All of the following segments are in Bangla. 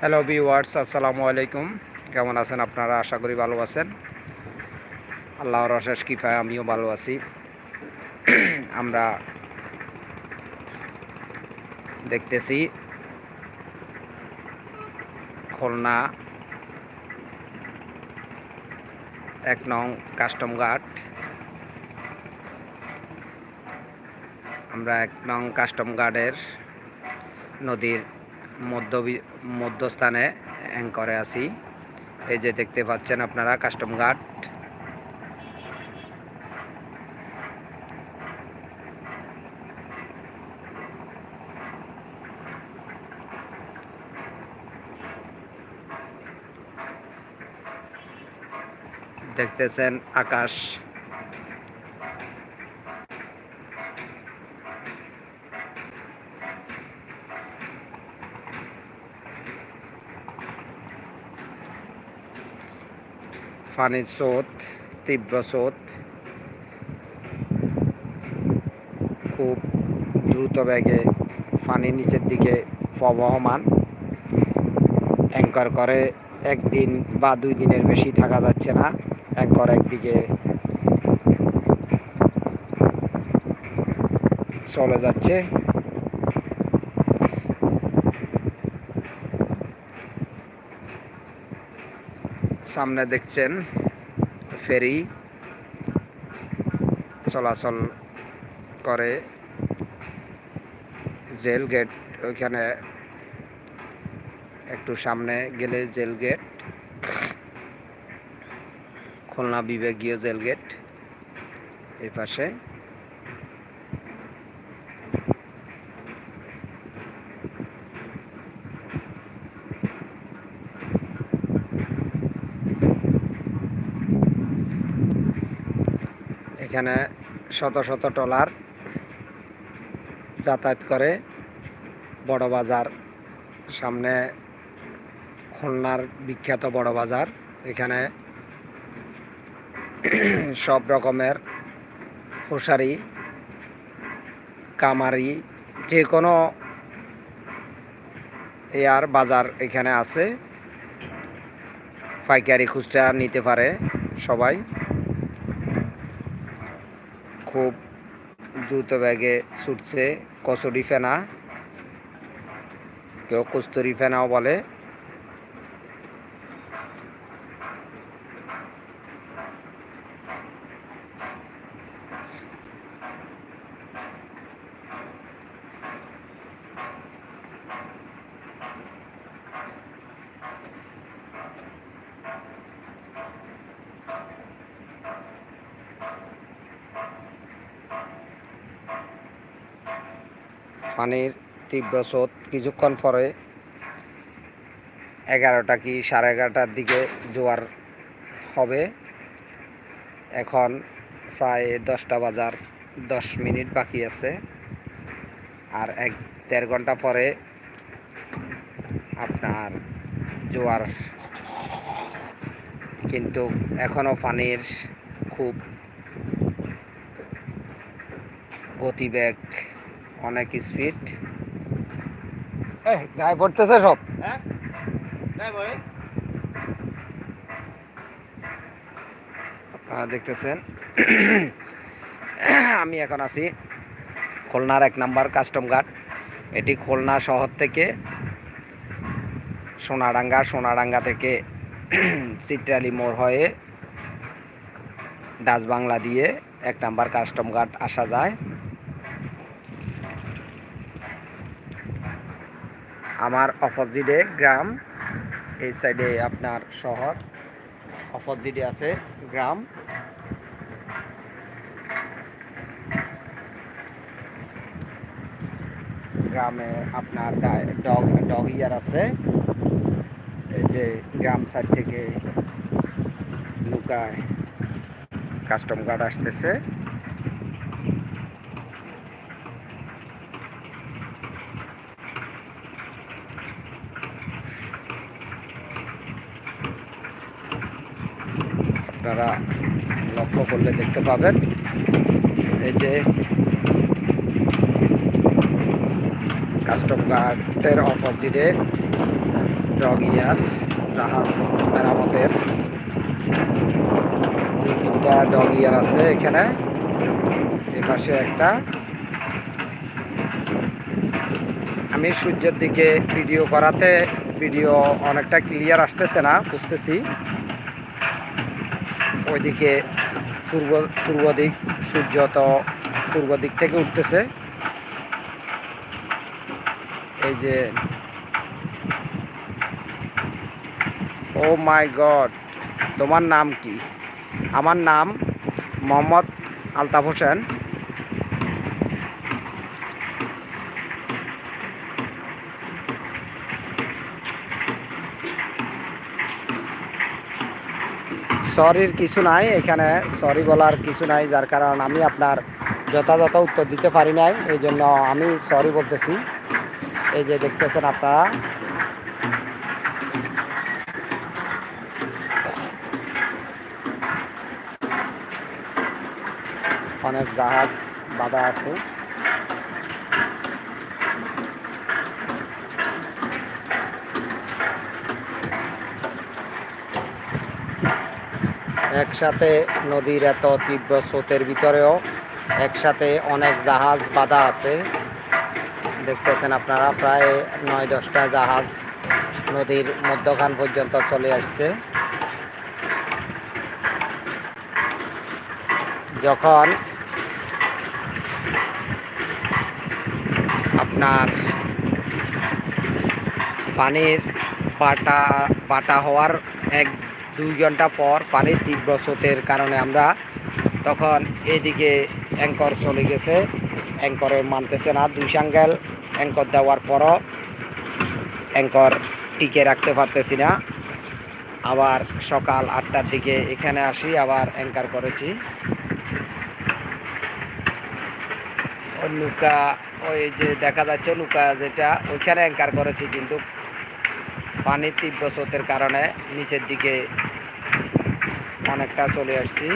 হ্যালো ভিওয়ার্স আসসালামু আলাইকুম। কেমন আছেন আপনারা? আশা করি ভালো আছেন। আল্লাহর অশেষ কৃপায় আমিও ভালো আছি। আমরা দেখতেছি খুলনা এক নং কাস্টম ঘাট। আমরা এক নং কাস্টম গার্ডের নদীর মধ্য মধ্যস্থানে অ্যাঙ্করে আছি। এই যে দেখতে পাচ্ছেন আপনারা কাস্টম গার্ড দেখতেছেন আকাশ। ফানির স্রোত, তীব্র স্রোত। খুব দ্রুত বেগে ফানি নিচের দিকে প্রবহমান। অ্যাঙ্কর করে একদিন বা দুই দিনের বেশি থাকা যাচ্ছে না। অ্যাঙ্কর একদিকে চলে যাচ্ছে। সামনে দেখছেন ফেরি চলাচল করে জেল গেট ওইখানে একটু সামনে গেলে জেল গেট, খুলনা বিভাগীয় জেল গেট এই পাশে। এখানে শত শত টলার যাতায়াত করে। বড় বাজার, সামনে খুলনার বিখ্যাত বড় বাজার। এখানে সব রকমের ফোসারি, কামারি যে কোনো এয়ার বাজার এখানে আছে। পাইকারি খুচরা নিতে পারে সবাই। খুব দ্রুত ব্যাগে ছুটছে কচুরি ফেনা। কেউ কস্তুরি ফেনাও বলে। পানির তীব্র স্রোত কিছুক্ষণ পরে এগারোটা কি সাড়ে এগারোটার দিকে জোয়ার হবে। এখন প্রায় দশটা বাজার দশ মিনিট বাকি আছে। আর এক দেড় ঘণ্টা পরে আপনার জোয়ার। কিন্তু এখনও পানির খুব গতিবেগ অনেক স্পিড গায়ে পড়তেছে সব। হ্যাঁ? আপনারা দেখতেছেন। আমি এখন আছি খুলনার এক নাম্বার কাস্টম গার্ড এটি খুলনা শহর থেকে সোনাডাঙ্গা সোনাডাঙ্গা থেকে চিত্রালি মোড় হয়ে ডাচ বাংলা দিয়ে এক নাম্বার কাস্টম গার্ড আসা যায়। আমার অপোজিটে গ্রাম, এই সাইডে আপনার শহর অপোজিটে আছে গ্রাম। গ্রামে আপনার ডগ ডগ ইয়ার আছে। এই যে গ্রাম সাইড থেকে লুকায় কাস্টম গার্ড আসতেছে। আপনারা লক্ষ্য করলে দেখতে পাবেন। এই যে কাস্টম গার্ডের অপোজিটে ডগ ইয়ার, জাহাজ মেরামতের দুই তিনটা ডগ ইয়ার আছে এখানে। এ পাশে একটা। আমি সূর্যের দিকে ভিডিও করাতে ভিডিও অনেকটা ক্লিয়ার আসতেছে না, বুঝতেছি। ওইদিকে পূর্ব পূর্ব দিক, সূর্য তো পূর্ব দিক থেকে উঠতেছে। এই যে, ও মাই গড, তোমার নাম কি? আমার নাম মোহাম্মদ আলতাফ হোসেন। সরির কিছু নাই, এখানে সরি বলার কিছু নাই, যার কারণ আমি আপনার যথাযথ উত্তর দিতে পারি নাই, এই জন্য আমি সরি বলতেছি। এই যে দেখতেছেন আপনারা। অনেক জাহাজ বাধা আছে। একসাথে নদীর এত তীব্র স্রোতের ভিতরেও একসাথে অনেক জাহাজ বাধা আছে। দেখতেছেন আপনারা, প্রায় নয় দশটা জাহাজ নদীর মধ্যখান পর্যন্ত চলে আসছে। যখন আপনার পানির বাটা বাটা হওয়ার এক দুই ঘণ্টা পর পানির তীব্র স্রোতের কারণে আমরা তখন এদিকে অ্যাঙ্কর চলে গেছে। অ্যাঙ্করে মানতেছে না, দুই সাঙ্গেল অ্যাঙ্কর দেওয়ার পরও অ্যাঙ্কর টিকে রাখতে পারতেছি না। আবার সকাল আটটার দিকে এখানে আসি, আবার অ্যাঙ্কার করেছি। নৌকা, ওই যে দেখা যাচ্ছে নৌকা যেটা, ওইখানে অ্যাঙ্কার করেছি, কিন্তু পানির তীব্র স্রোতের কারণে নিচের দিকে অনেকটা চলে আসছি।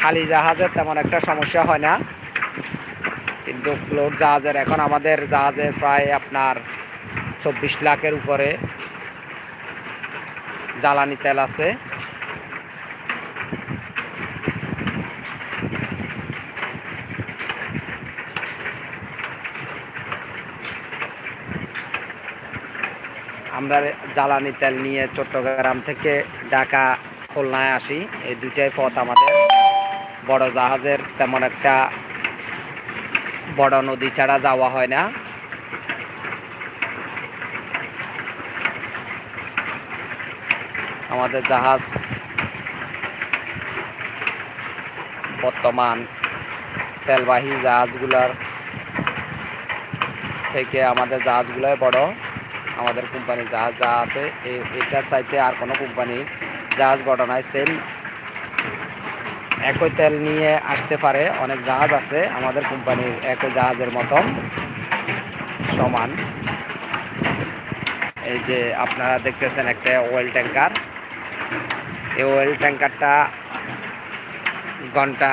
খালি জাহাজের তেমন একটা সমস্যা হয় না। কিন্তু লোড জাহাজের এখন আমাদের জাহাজে প্রায় আপনার চব্বিশ লাখের উপরে জ্বালানি তেল আছে। আমরা জ্বালানি তেল নিয়ে চট্টগ্রাম থেকে ঢাকা, খুলনায় আসি। এই দুইটাই পথ আমাদের। বড় জাহাজের তেমন একটা বড় নদী ছাড়া যাওয়া হয় না। আমাদের জাহাজ বর্তমান তেলবাহী জাহাজগুলার থেকে আমাদের জাহাজগুলোই বড়। আমাদের কোম্পানির জাহাজ যা আছে, এ- এটার চাইতে আর কোনো কোম্পানির জাহাজ বড় নয় সেম একই তেল নিয়ে আসতে পারে। অনেক জাহাজ আছে আমাদের কোম্পানির একই জাহাজের মতন সমান। এই যে আপনারা দেখতেছেন একটা ওয়েল ট্যাঙ্কার এই ওয়েল ট্যাঙ্কারটা ঘণ্টা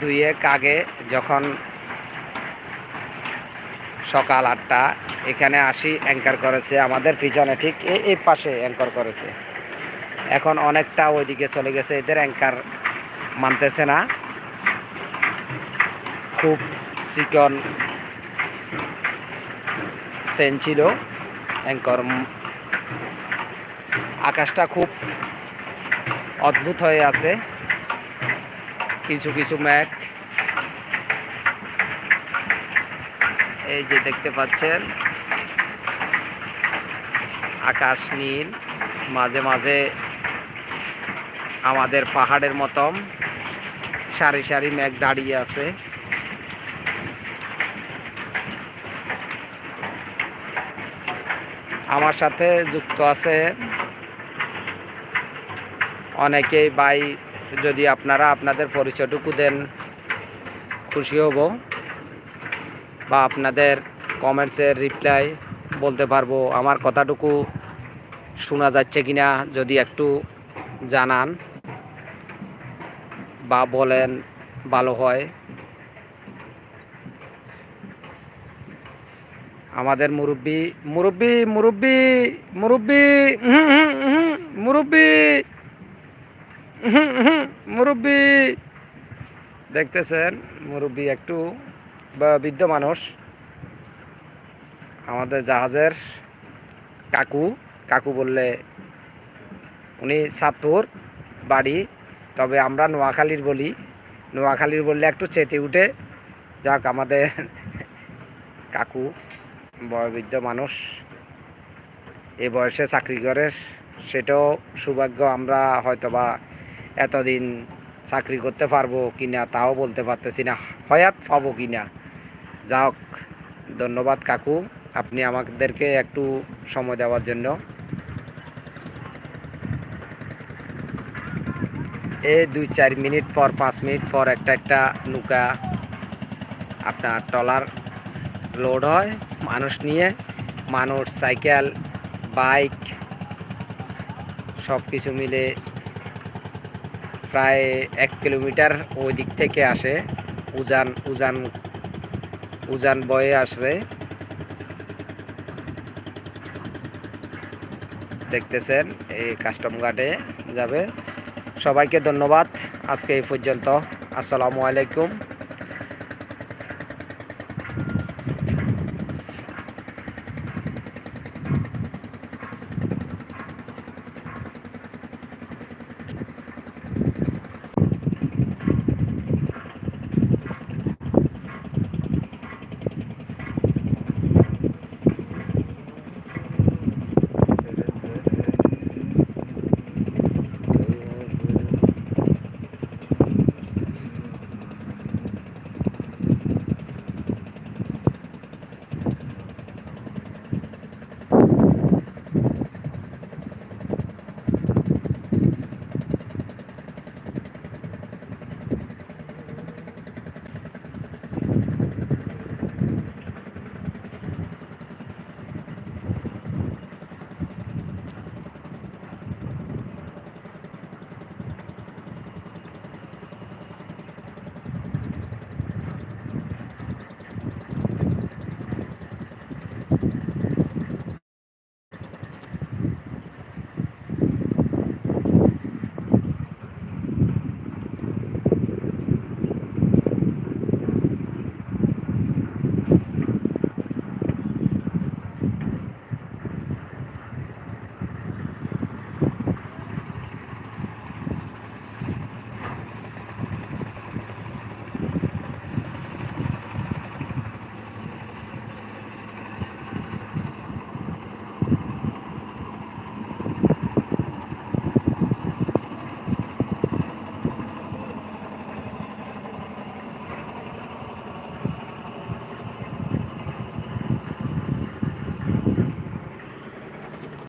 দুয়েক আগে যখন সকাল আটটা। এখানে আসি অ্যাঙ্কার করেছে আমাদের, পিছনে ঠিক এই পাশে অ্যাঙ্কার করেছে। এখন অনেকটা ওইদিকে চলে গেছে, এদের অ্যাঙ্কার মানতেছে না। খুব চিকন সেন ছিল অ্যাঙ্কর আকাশটা খুব অদ্ভুত হয়ে আছে। কিছু কিছু ম্যাঘ এই যে দেখতে পাচ্ছেন, আকাশ নীল, মাঝে মাঝে আমাদের পাহাড়ের মতন সারি সারি মেঘ দাঁড়িয়ে আছে। আমার সাথে যুক্ত আছে অনেকেই, ভাই, যদি আপনারা আপনাদের পরিচয়টুকু দেন, খুশি হব। বা আপনাদের কমেন্টসের রিপ্লাই বলতে পারব। আমার কথাটুকু শোনা যাচ্ছে কিনা যদি একটু জানান বা বলেন ভালো হয়। আমাদের মুরব্বি মুরব্বি মুরব্বি মুরব্বি মুরব্বি মুরব্বি। দেখতেছেন মুরব্বি একটু বৃদ্ধ মানুষ, আমাদের জাহাজের কাকু কাকু বললে উনি সাতপুর বাড়ি, তবে আমরা নোয়াখালীর বলি। নোয়াখালীর বললে একটু চেতে উঠে, যাক আমাদের কাকু, বয়োবৃদ্ধ মানুষ, এ বয়সে চাকরি করে, সেটাও সৌভাগ্য আমরা হয়তোবা এতদিন চাকরি করতে পারব কিনা, তাও বলতে পারতেছি না, হয়াত পাবো কিনা। যা হোক ধন্যবাদ কাকু। আপনি আমাদেরকে একটু সময় দেওয়ার জন্য। এই দুই চার মিনিট পর, পাঁচ মিনিট পর একটা একটা নৌকা আপনার ট্রলার লোড হয় মানুষ নিয়ে। মানুষ, সাইকেল, বাইক সব কিছু মিলে প্রায় এক কিলোমিটার ওই দিক থেকে আসে। উজান উজান উজান বয়ে আসছে। দেখতেছেন, এই কাস্টম গার্ডে যাবে। সবাইকে ধন্যবাদ। আজকে এই পর্যন্ত। আসসালামু আলাইকুম।